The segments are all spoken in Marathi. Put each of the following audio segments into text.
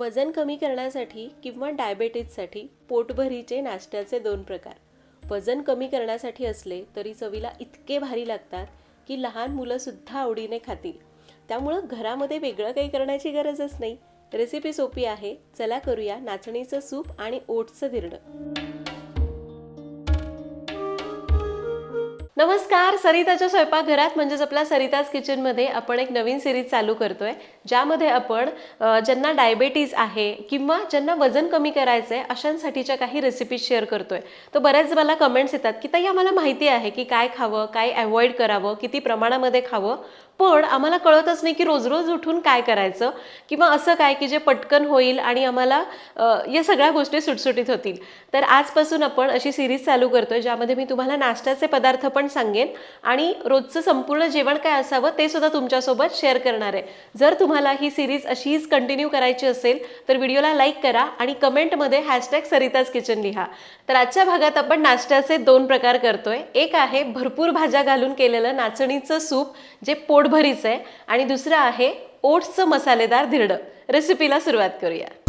वजन कमी करण्यासाठी किंवा डायबेटीजसाठी पोटभरीचे नाश्त्याचे दोन प्रकार. वजन कमी करण्यासाठी असले तरी चवीला इतके भारी लागतात की लहान मुलंसुद्धा आवडीने खातील. त्यामुळं घरामध्ये वेगळं काही करण्याची गरजच नाही. रेसिपी सोपी आहे. चला करूया नाचणीचं सूप आणि ओटचं धिरडं. नमस्कार सरिताच्या स्वयंपाकघरात म्हणजेच आपल्या सरिताज किचनमध्ये आपण एक नवीन सिरीज चालू करतोय. ज्यामध्ये आपण ज्यांना डायबेटीज आहे किंवा ज्यांना वजन कमी करायचं आहे अशांसाठीच्या काही रेसिपीज शेअर करतोय. तर बऱ्याच मला कमेंट्स येतात की ताई आम्हाला माहिती आहे की काय खावं काय अवॉइड करावं किती प्रमाणामध्ये खावं पण आम्हाला कळतच नाही की रोज रोज उठून काय करायचं किंवा असं काय की जे पटकन होईल आणि आम्हाला या सगळ्या गोष्टी सुटसुटीत होतील. तर आजपासून आपण अशी सिरीज चालू करतोय ज्यामध्ये मी तुम्हाला नाश्त्याचे पदार्थ पण सांगेन आणि रोजचं संपूर्ण जेवण काय असावं ते सुद्धा तुमच्यासोबत शेअर करणार आहे. जर तुम्हाला ही सिरीज अशीच कंटिन्यू करायची असेल तर व्हिडिओला लाईक करा आणि कमेंटमध्ये हॅशटॅग सरिताज किचन लिहा. तर आजच्या भागात आपण नाश्त्याचे दोन प्रकार करतोय. एक आहे भरपूर भाज्या घालून केलेलं नाचणीचं सूप जे पोटभरीचं आहे. आणि दुसरं आहे ओट्सचं मसालेदार धिरडं. रेसिपीला सुरुवात करूया.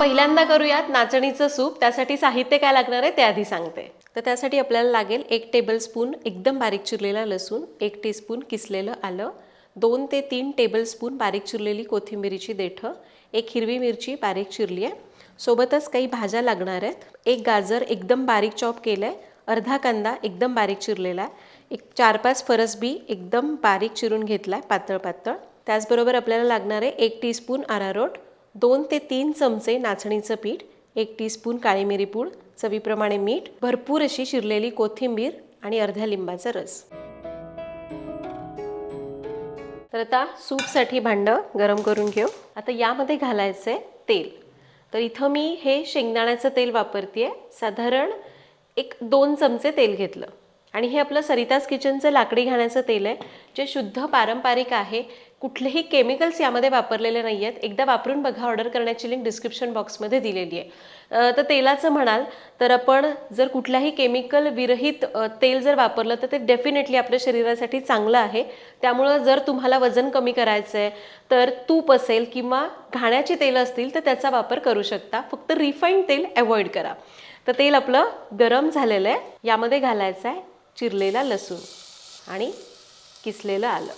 पहिल्यांदा करूयात नाचणीचं सूप. त्यासाठी साहित्य काय लागणार आहे ते आधी सांगते. तर त्यासाठी आपल्याला लागेल एक टेबलस्पून एकदम बारीक चिरलेला लसूण एक टीस्पून किसलेलं आलं दोन ते तीन टेबलस्पून बारीक चिरलेली कोथिंबिरीची देठं एक हिरवी मिरची बारीक चिरली आहे. सोबतच काही भाज्या लागणार आहेत. एक गाजर एकदम बारीक चॉप केलं आहे अर्धा कांदा एकदम बारीक चिरलेला आहे. एक चार पाच फरसबी एकदम बारीक चिरून घेतला आहे पातळ पातळ त्याचबरोबर आपल्याला लागणार आहे एक टीस्पून आरारोट दोन ते तीन चमचे नाचणीचं पीठ एक टीस्पून काळी मिरी पूड चवीप्रमाणे मीठ भरपूर अशी शिरलेली कोथिंबीर आणि अर्ध्या लिंबाचा रस. तर आता सूपसाठी भांडं गरम करून घेऊ. आता यामध्ये घालायचं आहे तेल. तर इथं मी हे शेंगदाण्याचं तेल वापरते साधारण एक दोन चमचे तेल घेतलं. आणि हे आपलं सरिताज किचनचं लाकडी घाण्याचं तेल आहे जे शुद्ध पारंपरिक आहे. कुठलेही केमिकल्स यामध्ये वापरलेले नाही आहेत एकदा वापरून बघा ऑर्डर करण्याची लिंक डिस्क्रिप्शन बॉक्समध्ये दिलेली आहे. तर तेलाचं म्हणाल तर आपण जर कुठल्याही केमिकल विरहित तेल जर वापरलं तर ते डेफिनेटली आपल्या शरीरासाठी चांगलं आहे. त्यामुळं जर तुम्हाला वजन कमी करायचं आहे तर तूप असेल किंवा घाण्याची तेलं असतील तर त्याचा वापर करू शकता. फक्त रिफाईंड तेल अवॉइड करा. तर तेल आपलं गरम झालेलं आहे. यामध्ये घालायचं आहे चिरलेला लसूण आणि किसलेलं आलं.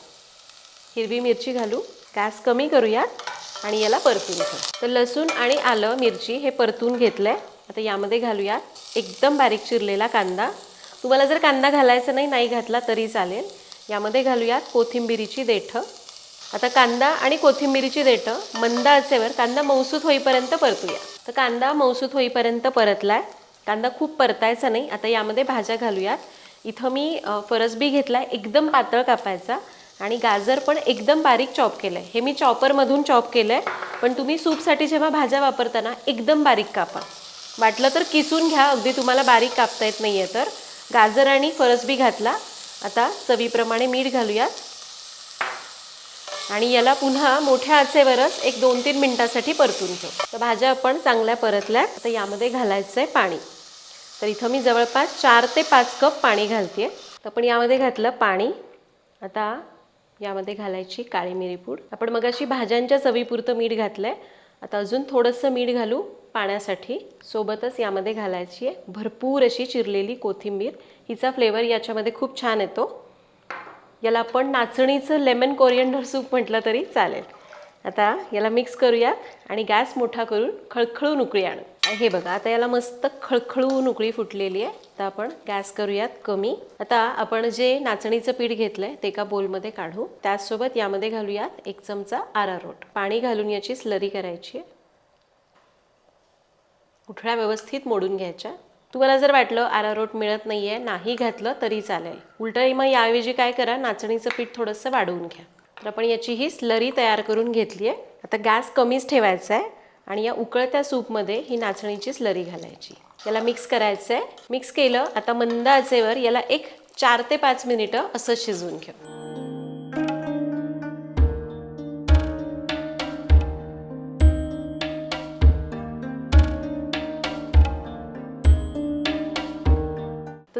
हिरवी मिरची घालू. गॅस कमी करूयात आणि याला परतून घेऊ तर लसूण आणि आलं मिरची हे परतून घेतलं आहे आता यामध्ये घालूयात एकदम बारीक चिरलेला कांदा. तुम्हाला जर कांदा घालायचा नाही नाही घातला तरी चालेल. यामध्ये घालूयात कोथिंबिरीची देठं. आता कांदा आणि कोथिंबिरीची देठं मंद आचेवर कांदा मौसूत होईपर्यंत परतूया तर कांदा मौसूत होईपर्यंत परतलाय. कांदा खूप परतायचा नाही. आता यामध्ये भाज्या घालूयात. इथं मी फरसबी फरसबी घेतलाय. एकदम पातळ कापायचा. आणि गाजर पण एकदम बारीक चॉप केलं आहे हे मी चॉपरमधून चॉप केलं आहे पण तुम्ही सूपसाठी जेव्हा भाज्या वापरताना एकदम बारीक कापा. वाटलं तर किसून घ्या अगदी तुम्हाला बारीक कापता येत नाही आहे तर. गाजर आणि फरसबी घातला. आता चवीप्रमाणे मीठ घालूयात. आणि याला पुन्हा मोठ्या आचेवरच एक दोन तीन मिनटासाठी परतून घेऊ. तर भाज्या आपण चांगल्या परतल्या आता यामध्ये घालायचं आहे पाणी. तर इथं मी जवळपास चार ते पाच कप पाणी घालते तर पण यामध्ये घातलं पाणी. आता यामध्ये घालायची काळी मिरी पूड. आपण मगाशी भाज्यांच्या चवीपुरतं मीठ घातलं आहे आता अजून थोडंसं मीठ घालू पाण्यासाठी. सोबतच यामध्ये घालायची आहे भरपूर अशी चिरलेली कोथिंबीर. हिचा फ्लेवर याच्यामध्ये खूप छान येतो. याला आपण नाचणीचं लेमन कोरिएंडर सूप म्हटलं तरी चालेल. आता याला मिक्स करूयात आणि गॅस मोठा करून खळखळून उकळी आणू. हे बघा आता याला मस्त खळखळून उकळी फुटलेली आहे. आता आपण गॅस करूयात कमी. आता आपण जे नाचणीचं पीठ घेतलंय ते एका बोलमध्ये काढू. त्याचसोबत यामध्ये घालूयात एक चमचा आरारोट पाणी घालून याची स्लरी करायची आहे. व्यवस्थित मोडून घ्यायच्या. तुम्हाला जर वाटलं आरारोट मिळत नाहीये नाही घातलं तरी चालेल. उलटं मग याऐवजी काय करा नाचणीचं पीठ थोडंसं वाढवून घ्या. तर आपण याची ही स्लरी तयार करून घेतली आहे. आता गॅस कमीच ठेवायचा आहे आणि या उकळत्या सूपमध्ये ही नाचणीची स्लरी घालायची. याला मिक्स करायचं आहे मिक्स केलं आता मंद आचेवर याला एक चार ते पाच मिनिटं असं शिजवून घेऊ.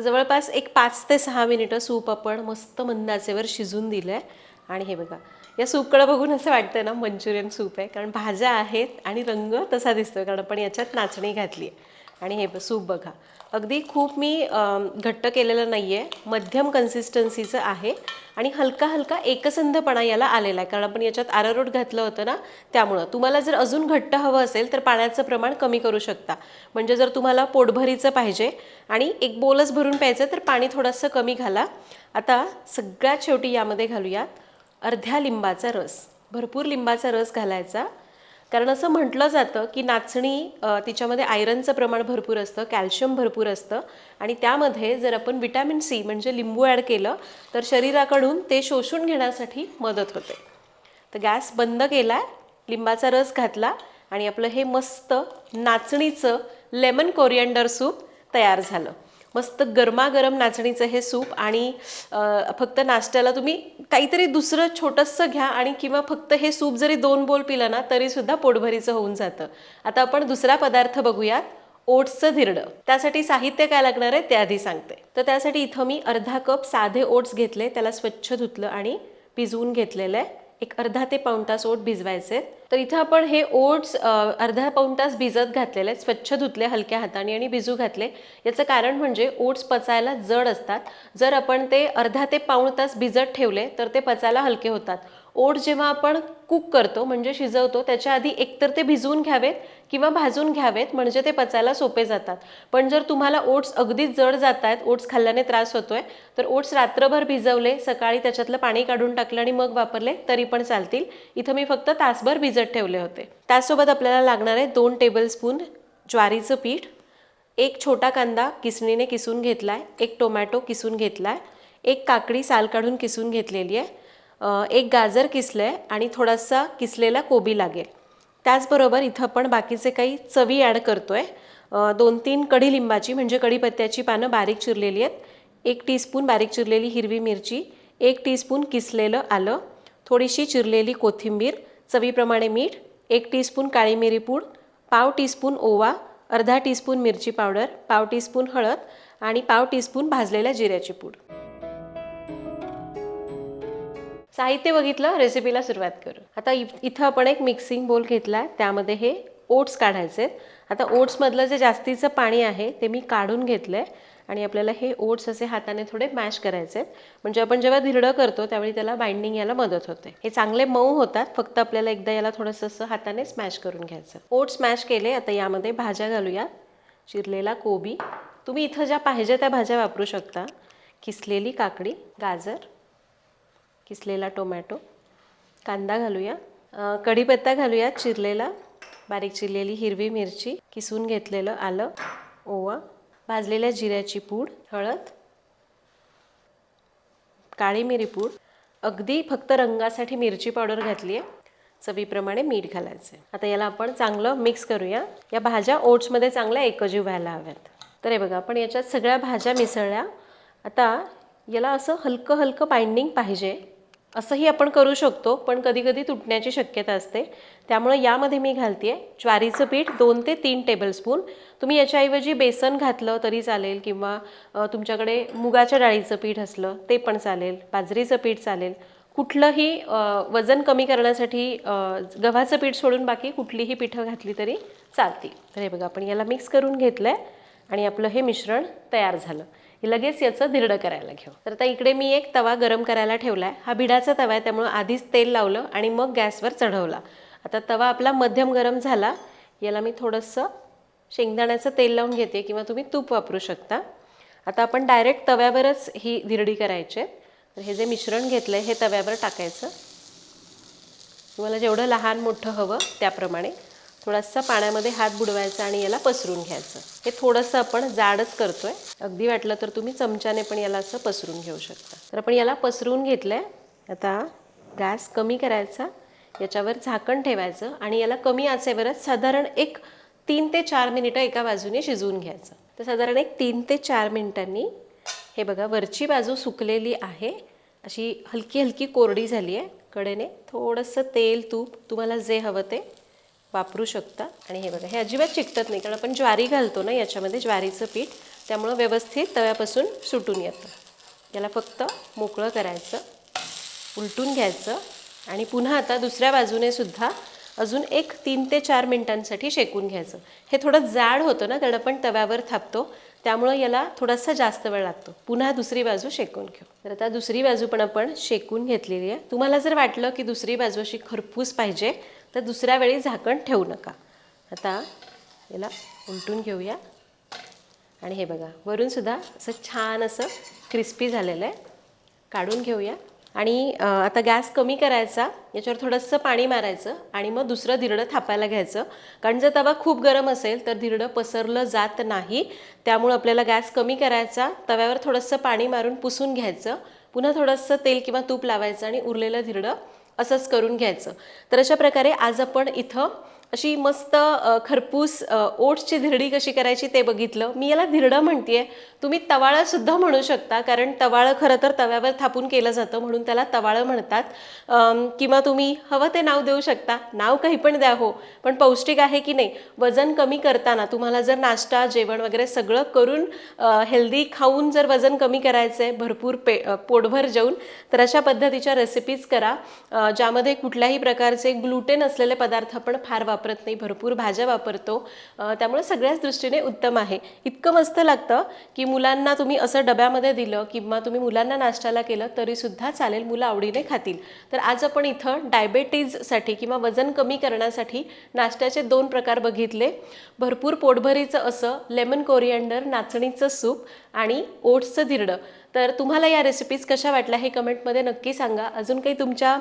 जवळपास एक पाच ते सहा मिनिटं सूप आपण मस्त मंदाचेवर शिजून दिलं आहे आणि हे बघा या सूपकडं बघून असं वाटतं ना मंचुरियन सूप आहे. कारण भाज्या आहेत आणि रंग तसा दिसतो कारण आपण याच्यात नाचणी घातली आहे. आणि हे सूप बघा. अगदी खूप मी घट्ट केलेलं नाही आहे मध्यम कन्सिस्टन्सीचं आहे. आणि हलका हलका एकसंधपणा याला आलेला आहे. कारण आपण याच्यात आरारोट घातलं होतं ना त्यामुळं. तुम्हाला जर अजून घट्ट हवं असेल तर पाण्याचं प्रमाण कमी करू शकता. म्हणजे जर तुम्हाला पोटभरीचं पाहिजे आणि एक बोलच भरून प्यायचं तर पाणी थोडंसं कमी घाला. आता सगळ्यात शेवटी यामध्ये घालूयात अर्ध्या लिंबाचा रस. भरपूर लिंबाचा रस घालायचा. कारण असं म्हटलं जातं की नाचणी तिच्यामध्ये आयरनचं प्रमाण भरपूर असतं कॅल्शियम भरपूर असतं आणि त्यामध्ये जर आपण विटॅमिन सी म्हणजे लिंबू ॲड केलं तर शरीराकडून ते शोषून घेण्यासाठी मदत होते. तर गॅस बंद केला लिंबाचा रस घातला आणि आपलं हे मस्त नाचणीचं लेमन कोरिअंडर सूप तयार झालं. मस्त गरमागरम नाचणीचं हे सूप आणि फक्त नाश्त्याला तुम्ही काहीतरी दुसरं छोटंसं घ्या आणि किंवा फक्त हे सूप जरी दोन बोल पिलं ना तरीसुद्धा पोटभरीचं होऊन जातं. आता आपण दुसरा पदार्थ बघूयात ओट्सचं धिरडं. त्यासाठी साहित्य काय लागणार आहे ते आधी सांगते. तर त्यासाठी इथं मी अर्धा कप साधे ओट्स घेतले त्याला स्वच्छ धुतलं आणि भिजवून घेतलेलं आहे. एक अर्धा ते पाऊण तास ओट भिजवायचे तर इथं आपण हे ओट्स अर्धा पाऊण तास भिजत घातलेले आहेत. स्वच्छ धुतले हलक्या हाताने आणि भिजू घातले. याचं कारण म्हणजे ओट्स पचायला जड असतात. जर आपण ते अर्धा ते पाऊण तास भिजत ठेवले तर ते पचायला हलके होतात. ओट जेव्हा आपण कुक करतो म्हणजे शिजवतो त्याच्या आधी एकतर ते भिजवून घ्यावेत किंवा भाजून घ्यावेत म्हणजे ते पचायला सोपे जातात. पण जर तुम्हाला ओट्स अगदीच जड जात आहेत ओट्स खाल्ल्याने त्रास होतोय तर ओट्स रात्रभर भिजवले सकाळी त्याच्यातलं पाणी काढून टाकलं आणि मग वापरले तरी पण चालतील. इथं मी फक्त तासभर भिजत ठेवले होते. त्यासोबत आपल्याला लागणार आहे दोन टेबलस्पून ज्वारीचं पीठ एक छोटा कांदा किसणीने किसून घेतला आहे एक टोमॅटो किसून घेतला आहे एक काकडी साल काढून किसून घेतलेली आहे एक गाजर किसलं आहे आणि थोडासा किसलेला कोबी लागेल. त्याचबरोबर इथं आपण बाकीचे काही चवी ॲड करतो आहे दोन तीन कढीलिंबाची म्हणजे कढीपत्त्याची पानं बारीक चिरलेली आहेत. एक टीस्पून बारीक चिरलेली हिरवी मिरची एक टीस्पून किसलेलं आलं थोडीशी चिरलेली कोथिंबीर चवीप्रमाणे मीठ एक टीस्पून काळी मिरी पूड पाव टीस्पून ओवा अर्धा टीस्पून मिरची पावडर पाव टीस्पून हळद आणि पाव टीस्पून भाजलेल्या जिऱ्याची पूड. साहित्य बघितलं रेसिपीला सुरुवात करू. आता इ- इथं आपण एक मिक्सिंग बोल घेतला आहे त्यामध्ये हे ओट्स काढायचे आहेत. आता ओट्समधलं जे जास्तीचं पाणी आहे ते मी काढून घेतलं आहे आणि आपल्याला हे ओट्स असे हाताने थोडे मॅश करायचे आहेत म्हणजे आपण जेव्हा धिरडं करतो त्यावेळी त्याला बाइंडिंग यायला मदत होते. हे चांगले मऊ होतात फक्त आपल्याला एकदा याला थोडंसं असं हाताने स्मॅश करून घ्यायचं. ओट्स मॅश केले आता यामध्ये भाज्या घालूया. चिरलेला कोबी. तुम्ही इथं ज्या पाहिजे त्या भाज्या वापरू शकता. किसलेली काकडी गाजर किसलेला टोमॅटो? कांदा घालूया. कढीपत्ता घालूया चिरलेला बारीक चिरलेली हिरवी मिरची किसून घेतलेलं आलं ओवा भाजलेल्या जिऱ्याची पूड हळद काळी मिरी पूड. अगदी फक्त रंगासाठी मिरची पावडर घातली आहे चवीप्रमाणे मीठ घालायचं आहे आता याला आपण चांगलं मिक्स करूया. या भाज्या ओट्समध्ये चांगल्या एकजीव व्हायला हव्यात. तर हे बघा आपण याच्यात सगळ्या भाज्या मिसळल्या. आता याला असं हलकं हलकं बाइंडिंग पाहिजे. असंही आपण करू शकतो पण कधीकधी तुटण्याची शक्यता असते. त्यामुळे यामध्ये मी घालते आहे ज्वारीचं पीठ दोन ते तीन टेबलस्पून तुम्ही याच्याऐवजी बेसन घातलं तरी चालेल किंवा तुमच्याकडे मुगाच्या डाळीचं पीठ असलं ते पण चालेल बाजरीचं पीठ चालेल. कुठलंही वजन कमी करण्यासाठी गव्हाचं पीठ सोडून बाकी कुठलीही पिठं घातली तरी चालतील. तर हे बघा आपण याला मिक्स करून घेतलं आहे आणि आपलं हे मिश्रण तयार झालं. लगेच याचं धिरडं करायला घेऊ. तर आता इकडे मी एक तवा गरम करायला ठेवला आहे हा भिडाचा तवा आहे त्यामुळं आधीच तेल लावलं आणि मग गॅसवर चढवला. आता तवा आपला मध्यम गरम झाला. याला मी थोडंसं शेंगदाण्याचं तेल लावून घेते किंवा तुम्ही तूप वापरू शकता. आता आपण डायरेक्ट तव्यावरच ही धिरडी करायची आहे. तर हे जे मिश्रण घेतलं आहे हे तव्यावर टाकायचं. तुम्हाला जेवढं लहान मोठं हवं त्याप्रमाणे. थोडासा पाण्यामध्ये हात बुडवायचा आणि याला पसरून घ्यायचं. हे थोडंसं आपण जाडच करतो आहे अगदी वाटलं तर तुम्ही चमच्याने पण याला असं पसरून घेऊ शकता. तर आपण याला पसरून घेतलं आहे आता गॅस कमी करायचा. याच्यावर झाकण ठेवायचं आणि याला कमी आचेवरच साधारण एक तीन ते चार मिनिटं एका बाजूने शिजवून घ्यायचं. तर साधारण एक तीन ते चार मिनिटांनी हे बघा वरची बाजू सुकलेली आहे. अशी हलकी हलकी कोरडी झाली आहे कडेने थोडंसं तेल तूप तुम्हाला जे हवं ते वापरू शकता. आणि हे बघा हे अजिबात चिकटत नाही कारण आपण ज्वारी घालतो ना याच्यामध्ये ज्वारीचं पीठ त्यामुळं व्यवस्थित तव्यापासून सुटून येतं. याला फक्त मोकळं करायचं उलटून घ्यायचं आणि पुन्हा आता दुसऱ्या बाजूने सुद्धा अजून एक तीन ते चार मिनटांसाठी शेकून घ्यायचं. हे थोडं जाड होतं ना कारण आपण तव्यावर थापतो त्यामुळं याला थोडासा जास्त वेळ लागतो. पुन्हा दुसरी बाजू शेकून घेऊ. तर आता दुसरी बाजू पण आपण शेकून घेतलेली आहे. तुम्हाला जर वाटलं की दुसरी बाजू अशी खरपूस पाहिजे तर दुसऱ्या वेळी झाकण ठेवू नका. आता याला उलटून घेऊया. आणि हे बघा वरूनसुद्धा असं छान असं क्रिस्पी झालेलं आहे. काढून घेऊया. आणि आता गॅस कमी करायचा याच्यावर थोडंसं पाणी मारायचं आणि मग दुसरं धिरडं थापायला घ्यायचं. कारण जर तवा खूप गरम असेल तर धिरडं पसरलं जात नाही. त्यामुळं आपल्याला गॅस कमी करायचा तव्यावर थोडंसं पाणी मारून पुसून घ्यायचं. पुन्हा थोडंसं तेल किंवा तूप लावायचं आणि उरलेलं धिरडं असंच करून घ्यायचं. तर अशा प्रकारे आज आपण इथं अशी मस्त खरपूस ओट्सची धिरडी कशी करायची ते बघितलं. मी याला धिरडं म्हणते तुम्ही तवाळंसुद्धा म्हणू शकता कारण तवाळं खरं तर तव्यावर थापून केलं जातं म्हणून त्याला तवाळं म्हणतात. किंवा तुम्ही हवं ते नाव देऊ शकता. नाव काही पण द्या हो पण पौष्टिक आहे की नाही वजन कमी करताना तुम्हाला जर नाश्ता जेवण वगैरे सगळं करून हेल्दी खाऊन जर वजन कमी करायचं आहे भरपूर पे पोटभर जेवून तर अशा पद्धतीच्या रेसिपीज करा. ज्यामध्ये कुठल्याही प्रकारचे ग्लुटेन असलेले पदार्थ पण फार वापरत नाही भरपूर भाज्या वापरतो. त्यामुळे सगळ्याच दृष्टीने उत्तम आहे. इतकं मस्त लागतं की मुलांना तुम्ही असं डब्यामध्ये दिलं किंवा तुम्ही मुलांना नाश्त्याला केलं तरीसुद्धा चालेल मुलं आवडीने खातील. तर आज आपण इथं डायबेटीजसाठी किंवा वजन कमी करण्यासाठी नाश्त्याचे दोन प्रकार बघितले. भरपूर पोटभरीचं असं लेमन कोरिअंडर नाचणीचं सूप आणि ओट्सचं धिरडं. तर तुम्हाला या रेसिपीज कशा वाटल्या हे कमेंटमध्ये नक्की सांगा. अजून काही तुमच्या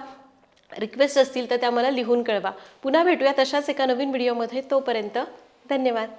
रिक्वेस्ट असतील तर त्या मला लिहून कळवा. पुन्हा भेटूया तशाच एका नवीन व्हिडिओमध्ये. तोपर्यंत धन्यवाद.